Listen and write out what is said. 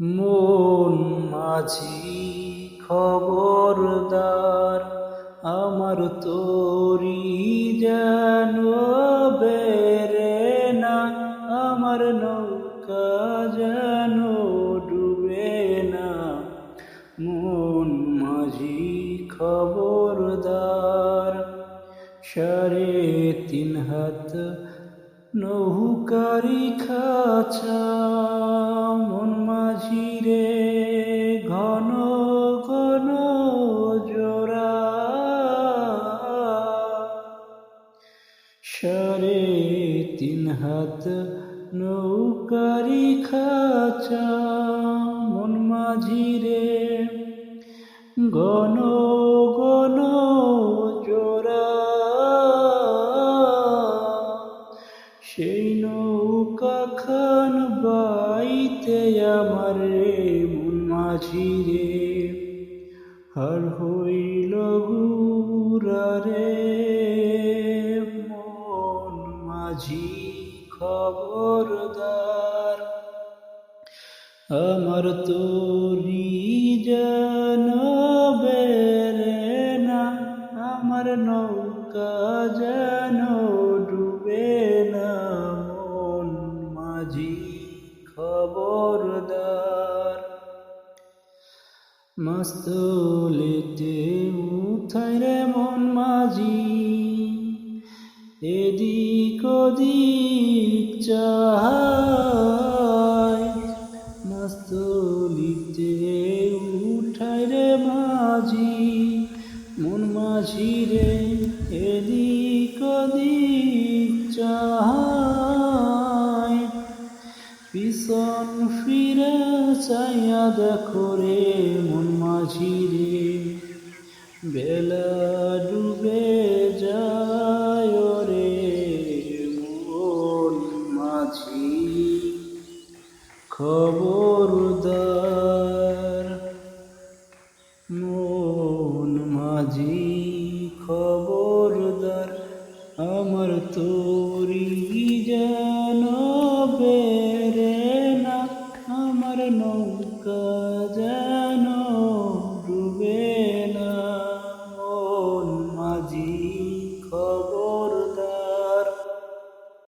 মন মাঝি খবরদার, আমার তোরি যেন বেরে না, আমার নৌকা যেন ডুবে না। মন মাঝি খবরদার, সাড়ে তিন হাত নৌকারি খাছা মন সাড়ে তিন হাত নৌকারি খাচা, মন মাঝি রে ঘন ঘন জোড়া। সেই নৌকা খান বাইতে আমার মন মাঝি রে হার হইল মাঝি খবরদার। আমার তোরি যেন না, আমার নৌকা যেন ডুবে না, মন মাঝি খবরদার। মস্তলেতে উঠাই রে মন মাঝি ওদিক চাহাই মস্তলিতে উঠাই রে মাঝি, মন মাঝি রে এদিক ওদিক চাহাই পিছন ফিরে চাইয়া দেখো রে মন মাঝি রে, বেলা ডুবে খবরদার। মন মাঝি খবরদার আমার তোরি যেন